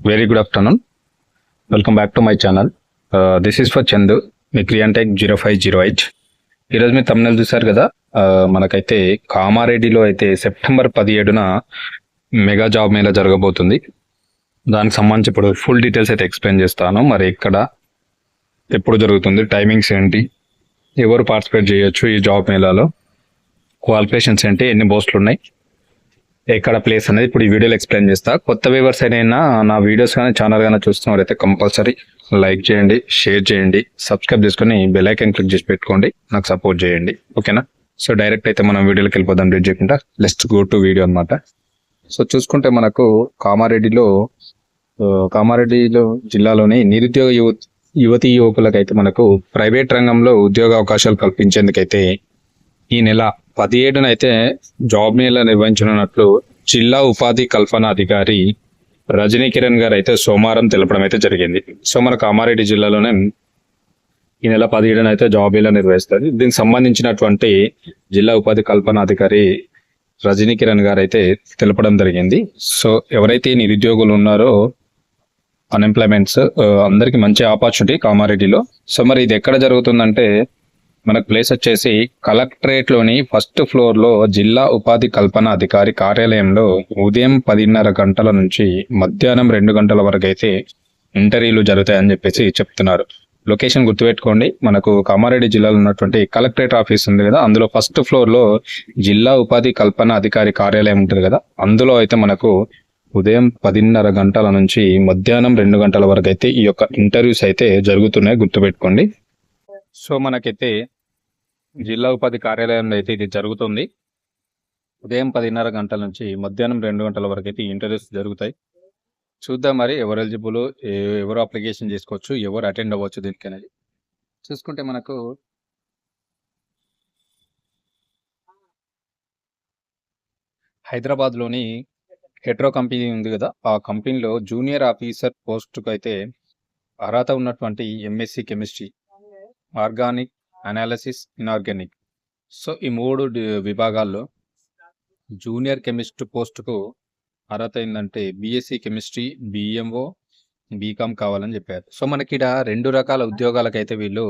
Very good afternoon welcome back to my channel this is for Chandu me Creantech zero five zero eight ఈరోజు మీరు తమిళ చూసారు కదా? Uh, మనకైతే కామారెడ్డిలో అయితే సెప్టెంబర్ పదిహేడున మెగా జాబ్ మేళా జరగబోతుంది. దానికి సంబంధించి ఇప్పుడు ఫుల్ డీటెయిల్స్ అయితే ఎక్స్ప్లెయిన్ చేస్తాను. మరి ఎక్కడ ఎప్పుడు జరుగుతుంది టైమింగ్స్ ఏంటి ఎవరు పార్టిసిపేట్ చేయొచ్చు ఈ జాబ్ మేళాలో? క్వాలిఫికేషన్స్ ఏంటి ఎన్ని పోస్టులు ఉన్నాయి? ఎక్కడ ప్లేస్ అనేది ఇప్పుడు ఈ వీడియోలో ఎక్స్ప్లెయిన్ చేస్తా. కొత్త వ్యూవర్స్ అయినా నా వీడియోస్ కానీ ఛానల్ కానీ చూస్తున్నవారైతే కంపల్సరీ లైక్ చేయండి షేర్ చేయండి సబ్స్క్రైబ్ చేసుకొని బెల్ ఐకాన్ క్లిక్ చేసి పెట్టుకోండి నాకు సపోర్ట్ చేయండి. ఓకేనా సో డైరెక్ట్ అయితే మనం వీడియోలోకి వెళ్ళిపోదాం రెడ్ చేయకుండా లెస్ట్ గో టు వీడియో అనమాట సో చూసుకుంటే మనకు కామారెడ్డిలో కామారెడ్డిలో జిల్లాలోని నిరుద్యోగ యువతి యువతి యువకులకైతే మనకు ప్రైవేట్ రంగంలో ఉద్యోగ అవకాశాలు కల్పించేందుకైతే ఈ నెల పదిహేడునైతే జాబ్ మేళ నిర్వహించనున్నట్లు జిల్లా ఉపాధి కల్పన అధికారి రజనీ కిరణ్ గారు అయితే సోమవారం తెలపడం అయితే జరిగింది. సో మన కామారెడ్డి జిల్లాలోనే ఈ నెల పదిహేడున అయితే జాబ్ మేళా నిర్వహిస్తారు దీనికి సంబంధించినటువంటి జిల్లా ఉపాధి కల్పన అధికారి రజనీ కిరణ్ గారు అయితే తెలపడం జరిగింది. సో ఎవరైతే నిరుద్యోగులు ఉన్నారో అన్ఎంప్లాయ్మెంట్స్ అందరికి మంచి ఆపర్చునిటీ కామారెడ్డిలో. సో మరి ఇది ఎక్కడ జరుగుతుందంటే మనకు ప్లేస్ వచ్చేసి కలెక్టరేట్లోని ఫస్ట్ ఫ్లోర్లో జిల్లా ఉపాధి కల్పన అధికారి కార్యాలయంలో ఉదయం పదిన్నర గంటల నుంచి మధ్యాహ్నం రెండు గంటల వరకు అయితే ఇంటర్వ్యూలు జరుగుతాయని చెప్పేసి చెప్తున్నారు. లొకేషన్ గుర్తుపెట్టుకోండి. మనకు కామారెడ్డి జిల్లాలో ఉన్నటువంటి కలెక్టరేట్ ఆఫీస్ ఉంది కదా అందులో ఫస్ట్ ఫ్లోర్లో జిల్లా ఉపాధి కల్పన అధికారి కార్యాలయం ఉంటుంది కదా అందులో అయితే మనకు ఉదయం పదిన్నర గంటల నుంచి మధ్యాహ్నం రెండు గంటల వరకు అయితే ఈ యొక్క ఇంటర్వ్యూస్ అయితే జరుగుతున్నాయి. గుర్తుపెట్టుకోండి. సో మనకైతే జిల్లా ఉపాధి కార్యాలయంలో అయితే ఇది జరుగుతుంది. ఉదయం పదిన్నర గంటల నుంచి మధ్యాహ్నం రెండు గంటల వరకు అయితే ఇంటర్వ్యూస్ జరుగుతాయి. చూద్దాం మరి ఎవరు ఎలిజిబుల్ ఎవరు అప్లికేషన్ చేసుకోవచ్చు ఎవరు అటెండ్ అవ్వచ్చు దీనికి అనేది. చూసుకుంటే మనకు హైదరాబాద్లోని హెట్రో కంపెనీ ఉంది కదా. ఆ కంపెనీలో జూనియర్ ఆఫీసర్ పోస్టుకు అయితే అర్హత ఉన్నటువంటి MSc chemistry organic analysis inorganic so ఈ మూడు విభాగాల్లో జూనియర్ కెమిస్ట్ పోస్టుకు అర్హత ఏంటంటే బీఎస్సీ కెమిస్ట్రీ బిఎంఓ బీకామ్ కావాలని చెప్పారు. సో మనకి ఇక్కడ రెండు రకాల ఉద్యోగాలకైతే వీళ్ళు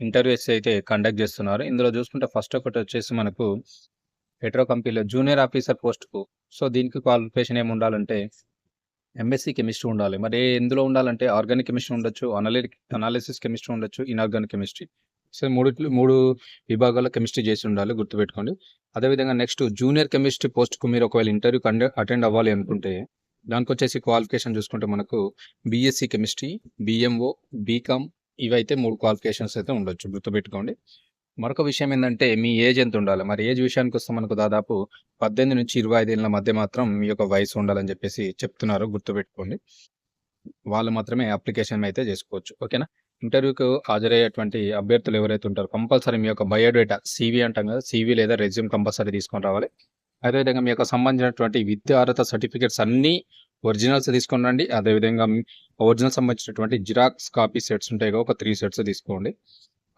ఇంటర్వ్యూస్ అయితే కండక్ట్ చేస్తున్నారు. ఇందులో చూసుకుంటే ఫస్ట్ ఒకటి వచ్చేసి మనకు పెట్రో కంపెనీలో జూనియర్ ఆఫీసర్ పోస్ట్కు. సో దీనికి క్వాలిఫికేషన్ ఏమి ఉండాలంటే ఎంఎస్సీ కెమిస్ట్రీ ఉండాలి. మరి ఎందులో ఉండాలంటే ఆర్గానిక్ కెమిస్ట్రీ ఉండొచ్చు అనలిటిక్ అనాలిసిస్ కెమిస్ట్రీ ఉండొచ్చు ఇన్ఆర్గానిక్ కెమిస్ట్రీ. సో మూడు మూడు విభాగాల్లో కెమిస్ట్రీ చేసి ఉండాలి గుర్తుపెట్టుకోండి. అదేవిధంగా నెక్స్ట్ జూనియర్ కెమిస్ట్రీ పోస్ట్కు మీరు ఒకవేళ ఇంటర్వ్యూ అటెండ్ అవ్వాలి అనుకుంటే దానికి వచ్చేసి క్వాలిఫికేషన్ చూసుకుంటే మనకు బీఎస్సీ కెమిస్ట్రీ బిఎంఓ బీకామ్ ఇవైతే మూడు క్వాలిఫికేషన్స్ అయితే ఉండొచ్చు గుర్తుపెట్టుకోండి. మరొక విషయం ఏంటంటే మీ ఏజ్ ఎంత ఉండాలి? మరి ఏజ్ విషయానికి వస్తే మనకు దాదాపు పద్దెనిమిది నుంచి ఇరవై ఐదేళ్ళ మధ్య మాత్రం మీ యొక్క వయసు ఉండాలని చెప్పేసి చెప్తున్నారు. గుర్తుపెట్టుకోండి. వాళ్ళు మాత్రమే అప్లికేషన్ అయితే చేసుకోవచ్చు. ఓకేనా? ఇంటర్వ్యూకి హాజరయ్యేటువంటి అభ్యర్థులు ఎవరైతే ఉంటారో కంపల్సరీ మీ యొక్క బయోడేటా సీవీ అంటాం కదా సీవీ లేదా రెజ్యూమ్ కంపల్సరీ తీసుకొని రావాలి. అదేవిధంగా మీ యొక్క సంబంధించినటువంటి విద్యా అర్హత సర్టిఫికేట్స్ అన్నీ ఒరిజినల్స్ తీసుకొని రండి. అదేవిధంగా ఒరిజినల్ సంబంధించినటువంటి జిరాక్స్ కాపీ సెట్స్ ఉంటాయి కదా, ఒక త్రీ సెట్స్ తీసుకోండి.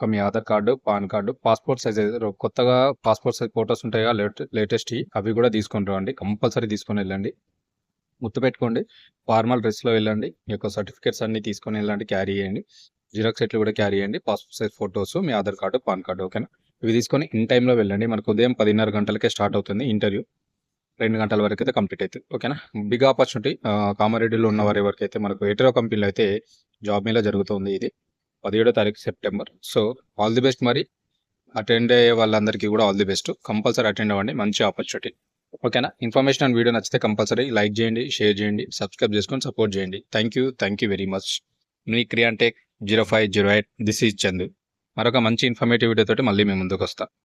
ఒక మీ Aadhaar card PAN card passport size కొత్తగా పాస్పోర్ట్ సైజ్ ఫోటోస్ ఉంటాయి? కదా లేటెస్ట్ అవి కూడా తీసుకొని రండి. కంపల్సరీ తీసుకొని వెళ్ళండి. గుర్తుపెట్టుకోండి ఫార్మల్ డ్రెస్లో వెళ్ళండి. మీ యొక్క సర్టిఫికేట్స్ అన్ని తీసుకొని వెళ్ళండి. క్యారీ చేయండి. జిరాక్స్ సెట్లు కూడా క్యారీ చేయండి. పాస్పోర్ట్ సైజ్ ఫోటోస్ మీ ఆధార్ కార్డు పాన్ కార్డు ఓకేనా? ఇవి తీసుకొని ఇన్ టైంలో వెళ్ళండి. మనకు ఉదయం పదిన్నర గంటలకే స్టార్ట్ అవుతుంది ఇంటర్వ్యూ. రెండు గంటల వరకు అయితే కంప్లీట్ అవుతుంది ఓకేనా? బిగ్ ఆపర్చునిటీ కామారెడ్డిలో ఉన్న వారి వరకు అయితే మనకు ఎటరో కంపెనీలో అయితే జాబ్ మీద జరుగుతుంది ఇది. పదిహేడో తారీఖు September. So all the best మరి. అటెండ్ అయ్యే వాళ్ళందరికీ కూడా all the best. Compulsory attend అవ్వండి. మంచి ఆపర్చునిటీ. ఓకేనా? ఇన్ఫర్మేషన్ అండ్ వీడియో నచ్చితే కంపల్సరీ లైక్ చేయండి షేర్ చేయండి సబ్స్క్రైబ్ చేసుకొని సపోర్ట్ చేయండి. Thank you. Thank you very much. Me Creantech zero five zero eight. This is Chandu. మరొక మంచి ఇన్ఫర్మేటివ్ వీడియో తోటి మళ్ళీ మేము ముందుకు వస్తాం.